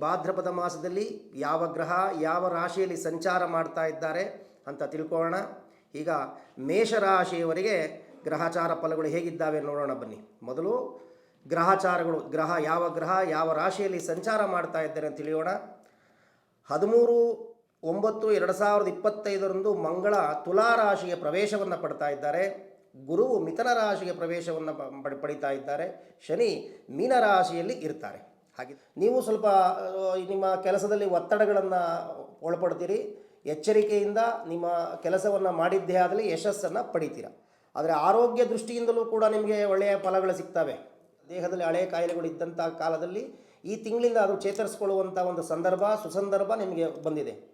ಭಾದ್ರಪದ ಮಾಸದಲ್ಲಿ ಯಾವ ಗ್ರಹ ಯಾವ ರಾಶಿಯಲ್ಲಿ ಸಂಚಾರ ಮಾಡ್ತಾ ಇದ್ದಾರೆ ಅಂತ ತಿಳ್ಕೊಳ್ಳೋಣ. ಈಗ ಮೇಷರಾಶಿಯವರಿಗೆ ಗ್ರಹಚಾರ ಫಲಗಳು ಹೇಗಿದ್ದಾವೆ ನೋಡೋಣ ಬನ್ನಿ. ಮೊದಲು ಗ್ರಹಚಾರಗಳು, ಗ್ರಹ ಯಾವ ಗ್ರಹ ಯಾವ ರಾಶಿಯಲ್ಲಿ ಸಂಚಾರ ಮಾಡ್ತಾ ಇದ್ದಾರೆ ಅಂತ ತಿಳಿಯೋಣ. ಹದಿಮೂರು, ಒಂಬತ್ತು, ಎರಡು ಸಾವಿರದ ಇಪ್ಪತ್ತೈದರಂದು ಮಂಗಳ ತುಲಾ ರಾಶಿಯ ಪ್ರವೇಶವನ್ನು ಪಡ್ತಾ ಇದ್ದಾರೆ. ಗುರುವು ಮಿಥನ ರಾಶಿಗೆ ಪ್ರವೇಶವನ್ನು ಪಡಿತಾ ಇದ್ದಾರೆ. ಶನಿ ಮೀನ ರಾಶಿಯಲ್ಲಿ ಇರ್ತಾರೆ. ಹಾಗೆ ನೀವು ಸ್ವಲ್ಪ ನಿಮ್ಮ ಕೆಲಸದಲ್ಲಿ ಒತ್ತಡಗಳನ್ನು ಒಳಪಡ್ತೀರಿ. ಎಚ್ಚರಿಕೆಯಿಂದ ನಿಮ್ಮ ಕೆಲಸವನ್ನು ಮಾಡಿದ್ದೇ ಆದಲ್ಲಿ ಯಶಸ್ಸನ್ನು ಪಡಿತೀರ. ಆದರೆ ಆರೋಗ್ಯ ದೃಷ್ಟಿಯಿಂದಲೂ ಕೂಡ ನಿಮಗೆ ಒಳ್ಳೆಯ ಫಲಗಳು ಸಿಗ್ತವೆ. ದೇಹದಲ್ಲಿ ಹಳೆಯ ಕಾಯಿಲೆಗಳು ಇದ್ದಂಥ ಕಾಲದಲ್ಲಿ ಈ ತಿಂಗಳಿಂದ ಅದು ಚೇತರಿಸಿಕೊಳ್ಳುವಂಥ ಒಂದು ಸಂದರ್ಭ, ಸುಸಂದರ್ಭ ನಿಮಗೆ ಬಂದಿದೆ.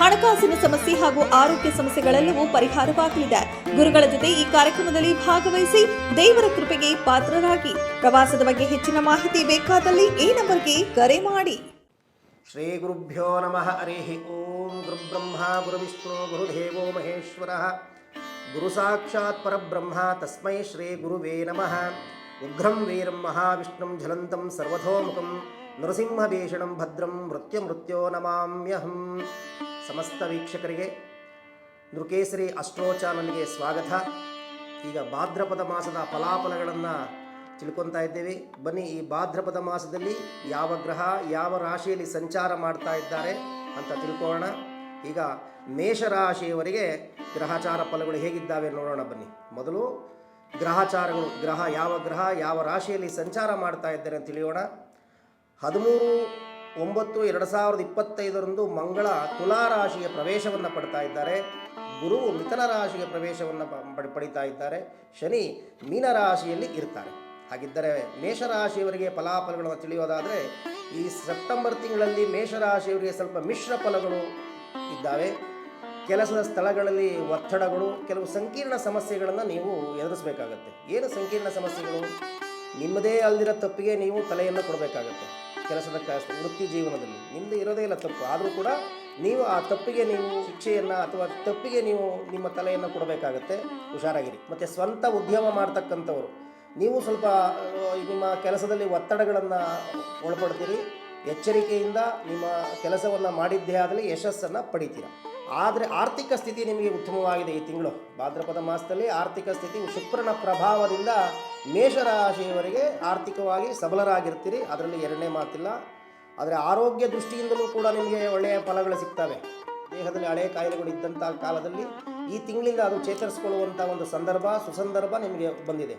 ಹಣಕಾಸಿನ ಸಮಸ್ಯೆ ಹಾಗೂ ಆರೋಗ್ಯ ಸಮಸ್ಯೆಗಳೆಲ್ಲವೂ ಪರಿಹಾರವಾಗಲಿದೆ. ಗುರುಗಳ ಜೊತೆ ಈ ಕಾರ್ಯಕ್ರಮದಲ್ಲಿ ಭಾಗವಹಿಸಿ ದೇವರ ಕೃಪೆಗೆ ಪಾತ್ರರಾಗಿ. ಪ್ರವಾಸದ ಬಗ್ಗೆ ಹೆಚ್ಚಿನ ಮಾಹಿತಿ ಬೇಕಾದಲ್ಲಿ ಈ ನಂಬರ್ಗೆ ಕರೆ ಮಾಡಿ. ಶ್ರೀ ಗುರುಭ್ಯೋ ನಮಃ. ಹರಿ ಓಂ ಗುರುಬ್ರಹ್ಮ ಗುರುವಿಷ್ಣು ಗುರುದೇವೋ ಮಹೇಶ್ವರ. ಗುರು ಸಾಕ್ಷಾತ್ ಪರಬ್ರಹ್ಮ ತಸ್ಮೈ ಶ್ರೀ ಗುರುವೇ ನಮಃ. ಉಗ್ರಂ ವೀರಂ ಮಹಾವಿಷ್ಣುಂ ಜಲಂತಂ ಸರ್ವಥೋಮುಖಂ ನೃಸಿಂಹಭೀಷಣಂ ಭದ್ರಂ ಮೃತ್ಯುಮೃತ್ಯೋ ನಮಾಮ್ಯಹಂ. ಸಮಸ್ತ ವೀಕ್ಷಕರಿಗೆ ನೃಕೇಸರಿ ಅಸ್ಟ್ರೋ ಸ್ವಾಗತ. ಈಗ ಭಾದ್ರಪದ ಮಾಸದ ಫಲಾಫಲಗಳನ್ನು ತಿಳ್ಕೊತಾ ಇದ್ದೇವೆ. ಬನ್ನಿ, ಈ ಭಾದ್ರಪದ ಮಾಸದಲ್ಲಿ ಯಾವ ಗ್ರಹ, ಯಾವ ರಾಶಿಯಲ್ಲಿ ಸಂಚಾರ ಮಾಡ್ತಾ ಇದ್ದಾರೆ ಅಂತ ತಿಳ್ಕೊಳ್ಳೋಣ. ಈಗ ಮೇಷರಾಶಿಯವರಿಗೆ ಗ್ರಹಚಾರ ಫಲಗಳು ಹೇಗಿದ್ದಾವೆ ನೋಡೋಣ ಬನ್ನಿ. ಮೊದಲು ಗ್ರಹಚಾರಗಳು, ಗ್ರಹ ಯಾವ ಗ್ರಹ, ಯಾವ ರಾಶಿಯಲ್ಲಿ ಸಂಚಾರ ಮಾಡ್ತಾ ಇದ್ದಾರೆ ಅಂತ ತಿಳಿಯೋಣ. ಹದಿಮೂರು ಒಂಬತ್ತು ಎರಡು ಸಾವಿರದ ಇಪ್ಪತ್ತೈದರಂದು ಮಂಗಳ ತುಲಾ ರಾಶಿಯ ಪ್ರವೇಶವನ್ನು ಪಡ್ತಾ ಇದ್ದಾರೆ. ಗುರು ಮಿಥುನ ರಾಶಿಯ ಪ್ರವೇಶವನ್ನು ಪಡಿತಾ ಇದ್ದಾರೆ. ಶನಿ ಮೀನ ರಾಶಿಯಲ್ಲಿ ಇರ್ತಾರೆ. ಹಾಗಿದ್ದರೆ ಮೇಷರಾಶಿಯವರಿಗೆ ಫಲಾಫಲಗಳನ್ನು ತಿಳಿಯೋದಾದರೆ ಈ ಸೆಪ್ಟೆಂಬರ್ ತಿಂಗಳಲ್ಲಿ ಮೇಷರಾಶಿಯವರಿಗೆ ಸ್ವಲ್ಪ ಮಿಶ್ರ ಫಲಗಳು ಇದ್ದಾವೆ. ಕೆಲಸದ ಸ್ಥಳಗಳಲ್ಲಿ ಒತ್ತಡಗಳು, ಕೆಲವು ಸಂಕೀರ್ಣ ಸಮಸ್ಯೆಗಳನ್ನು ನೀವು ಎದುರಿಸಬೇಕಾಗತ್ತೆ. ಏನು ಸಂಕೀರ್ಣ ಸಮಸ್ಯೆಗಳು? ನಿಮ್ಮದೇ ಅಲ್ದಿರೋ ತಪ್ಪಿಗೆ ನೀವು ತಲೆಯನ್ನು ಕೊಡಬೇಕಾಗತ್ತೆ. ಕೆಲಸದ ವೃತ್ತಿ ಜೀವನದಲ್ಲಿ. ನಿಮ್ಮದು ಇರೋದೇ ಇಲ್ಲ ತಪ್ಪು. ಆದರೂ ಕೂಡ ನೀವು ಆ ತಪ್ಪಿಗೆ ನೀವು ಶಿಕ್ಷೆಯನ್ನು ಅಥವಾ ತಪ್ಪಿಗೆ ನೀವು ನಿಮ್ಮ ತಲೆಯನ್ನು ಕೊಡಬೇಕಾಗತ್ತೆ. ಹುಷಾರಾಗಿರಿ. ಮತ್ತು ಸ್ವಂತ ಉದ್ಯಮ ಮಾಡ್ತಕ್ಕಂಥವ್ರು. ನೀವು ಸ್ವಲ್ಪ ನಿಮ್ಮ ಕೆಲಸದಲ್ಲಿ ಒತ್ತಡಗಳನ್ನು ಒಳಪಡ್ತೀರಿ. ಎಚ್ಚರಿಕೆಯಿಂದ ನಿಮ್ಮ ಕೆಲಸವನ್ನು ಮಾಡಿದ್ದೇ ಆದರೆ ಯಶಸ್ಸನ್ನು ಪಡಿತೀರ. ಆದರೆ ಆರ್ಥಿಕ ಸ್ಥಿತಿ ನಿಮಗೆ ಉತ್ತಮವಾಗಿದೆ ಈ ತಿಂಗಳು. ಭಾದ್ರಪದ ಮಾಸದಲ್ಲಿ ಆರ್ಥಿಕ ಸ್ಥಿತಿ ಶುಕ್ರನ ಪ್ರಭಾವದಿಂದ ಮೇಷರಾಶಿಯವರಿಗೆ ಆರ್ಥಿಕವಾಗಿ ಸಬಲರಾಗಿರ್ತೀರಿ. ಅದರಲ್ಲಿ ಎರಡನೇ ಮಾತಿಲ್ಲ. ಆದರೆ ಆರೋಗ್ಯ ದೃಷ್ಟಿಯಿಂದಲೂ ಕೂಡ ನಿಮಗೆ ಒಳ್ಳೆಯ ಫಲಗಳು ಸಿಗ್ತವೆ. ದೇಹದಲ್ಲಿ ಹಳೆಯ ಕಾಯಿಲೆಗಳು ಇದ್ದಂಥ ಕಾಲದಲ್ಲಿ ಈ ತಿಂಗಳಿಂದ ಅದು ಚೇತರಿಸಿಕೊಳ್ಳುವಂಥ ಒಂದು ಸಂದರ್ಭ, ಸುಸಂದರ್ಭ ನಿಮಗೆ ಬಂದಿದೆ.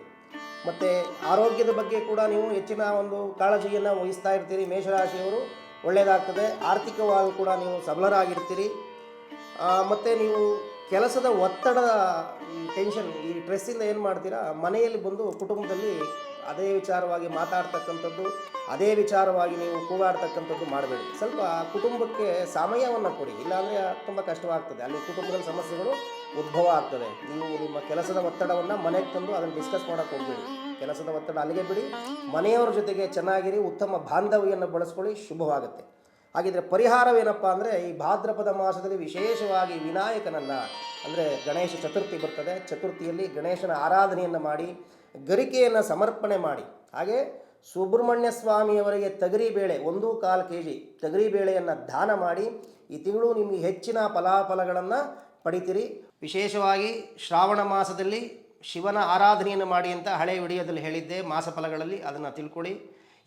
ಮತ್ತು ಆರೋಗ್ಯದ ಬಗ್ಗೆ ಕೂಡ ನೀವು ಹೆಚ್ಚಿನ ಒಂದು ಕಾಳಜಿಯನ್ನು ವಹಿಸ್ತಾ ಇರ್ತೀರಿ. ಮೇಷರಾಶಿಯವರು ಒಳ್ಳೆಯದಾಗ್ತದೆ. ಆರ್ಥಿಕವಾಗಿ ಕೂಡ ನೀವು ಸಬಲರಾಗಿರ್ತೀರಿ. ಮತ್ತು ನೀವು ಕೆಲಸದ ಒತ್ತಡ, ಈ ಟೆನ್ಷನ್ ಈ ಸ್ಟ್ರೆಸ್ಸಿಂದ ಏನು ಮಾಡ್ತೀರಾ? ಮನೆಯಲ್ಲಿ ಬಂದು ಕುಟುಂಬದಲ್ಲಿ ಅದೇ ವಿಚಾರವಾಗಿ ಮಾತಾಡ್ತಕ್ಕಂಥದ್ದು, ಅದೇ ವಿಚಾರವಾಗಿ ನೀವು ಕೂಗಾಡ್ತಕ್ಕಂಥದ್ದು ಮಾಡಬೇಡಿ. ಸ್ವಲ್ಪ ಕುಟುಂಬಕ್ಕೆ ಸಮಯವನ್ನು ಕೊಡಿ. ಇಲ್ಲಾಂದರೆ ತುಂಬ ಕಷ್ಟವಾಗ್ತದೆ. ಅಲ್ಲಿ ಕುಟುಂಬದಲ್ಲಿ ಸಮಸ್ಯೆಗಳು ಉದ್ಭವ ಆಗ್ತದೆ. ನೀವು ನಿಮ್ಮ ಕೆಲಸದ ಒತ್ತಡವನ್ನು ಮನೆಗೆ ತಂದು ಅದನ್ನು ಡಿಸ್ಕಸ್ ಮಾಡೋಕ್ಕೆ ಹೋಗಬೇಡಿ. ಕೆಲಸದ ಒತ್ತಡ ಅಲ್ಲಿಗೆ ಬಿಡಿ. ಮನೆಯವರ ಜೊತೆಗೆ ಚೆನ್ನಾಗಿರಿ. ಉತ್ತಮ ಬಾಂಧವ್ಯನ್ನು ಬಳಸ್ಕೊಳ್ಳಿ. ಶುಭವಾಗುತ್ತೆ. ಹಾಗಿದ್ರೆ ಪರಿಹಾರವೇನಪ್ಪ ಅಂದರೆ ಈ ಭಾದ್ರಪದ ಮಾಸದಲ್ಲಿ ವಿಶೇಷವಾಗಿ ವಿನಾಯಕನನ್ನು ಅಂದರೆ ಗಣೇಶ ಚತುರ್ಥಿ ಬರ್ತದೆ. ಚತುರ್ಥಿಯಲ್ಲಿ ಗಣೇಶನ ಆರಾಧನೆಯನ್ನು ಮಾಡಿ, ಗರಿಕೆಯನ್ನು ಸಮರ್ಪಣೆ ಮಾಡಿ. ಹಾಗೆ ಸುಬ್ರಹ್ಮಣ್ಯ ಸ್ವಾಮಿಯವರಿಗೆ ತಗರಿ ಬೇಳೆ ಒಂದು ಕಾಲು ಕೆ ಜಿ ತಗರಿ ಬೇಳೆಯನ್ನು ದಾನ ಮಾಡಿ, ಈ ತಿಂಗಳು ನಿಮಗೆ ಹೆಚ್ಚಿನ ಫಲಾಫಲಗಳನ್ನು ಪಡಿತೀರಿ. ವಿಶೇಷವಾಗಿ ಶ್ರಾವಣ ಮಾಸದಲ್ಲಿ ಶಿವನ ಆರಾಧನೆಯನ್ನು ಮಾಡಿ ಅಂತ ಹಳೆ ವಿಡಿಯೋದಲ್ಲಿ ಹೇಳಿದ್ದೆ. ಮಾಸಫಲಗಳಲ್ಲಿ ಅದನ್ನು ತಿಳ್ಕೊಳ್ಳಿ.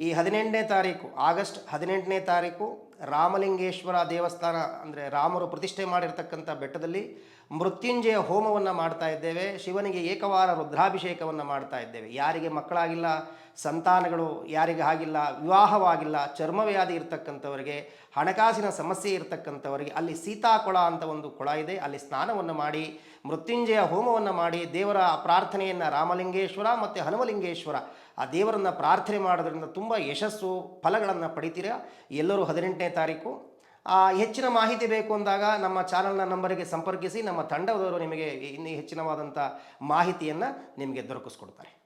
ಈ ಹದಿನೆಂಟನೇ ತಾರೀಕು ಆಗಸ್ಟ್ ಹದಿನೆಂಟನೇ ತಾರೀಕು ರಾಮಲಿಂಗೇಶ್ವರ ದೇವಸ್ಥಾನ ಅಂದರೆ ರಾಮರು ಪ್ರತಿಷ್ಠೆ ಮಾಡಿರ್ತಕ್ಕಂಥ ಬೆಟ್ಟದಲ್ಲಿ ಮೃತ್ಯುಂಜಯ ಹೋಮವನ್ನು ಮಾಡ್ತಾ ಇದ್ದೇವೆ, ಶಿವನಿಗೆ ಏಕವಾರ ರುದ್ರಾಭಿಷೇಕವನ್ನು ಮಾಡ್ತಾ ಇದ್ದೇವೆ. ಯಾರಿಗೆ ಮಕ್ಕಳಾಗಿಲ್ಲ, ಸಂತಾನಗಳು ಯಾರಿಗೆ ಆಗಿಲ್ಲ, ವಿವಾಹವಾಗಿಲ್ಲ, ಚರ್ಮವ್ಯಾಧಿ ಇರ್ತಕ್ಕಂಥವರಿಗೆ, ಹಣಕಾಸಿನ ಸಮಸ್ಯೆ ಇರತಕ್ಕಂಥವರಿಗೆ, ಅಲ್ಲಿ ಸೀತಾಕೊಳ ಅಂತ ಒಂದು ಕೊಳ ಇದೆ, ಅಲ್ಲಿ ಸ್ನಾನವನ್ನು ಮಾಡಿ, ಮೃತ್ಯುಂಜಯ ಹೋಮವನ್ನು ಮಾಡಿ, ದೇವರ ಪ್ರಾರ್ಥನೆಯನ್ನು ರಾಮಲಿಂಗೇಶ್ವರ ಮತ್ತು ಹನುಮಲಿಂಗೇಶ್ವರ, ಆ ದೇವರನ್ನು ಪ್ರಾರ್ಥನೆ ಮಾಡೋದರಿಂದ ತುಂಬ ಯಶಸ್ಸು, ಫಲಗಳನ್ನು ಪಡಿತೀರಾ? ಎಲ್ಲರೂ ಹದಿನೆಂಟನೇ ತಾರೀಕು ಹೆಚ್ಚಿನ ಮಾಹಿತಿ ಬೇಕು ಅಂದಾಗ ನಮ್ಮ ಚಾನಲ್ನ ನಂಬರಿಗೆ ಸಂಪರ್ಕಿಸಿ ನಮ್ಮ ತಂಡದವರು ನಿಮಗೆ ಇನ್ನೂ ಹೆಚ್ಚಿನವಾದಂಥ ಮಾಹಿತಿಯನ್ನು ನಿಮಗೆ ದೊರಕಿಸ್ಕೊಡ್ತಾರೆ.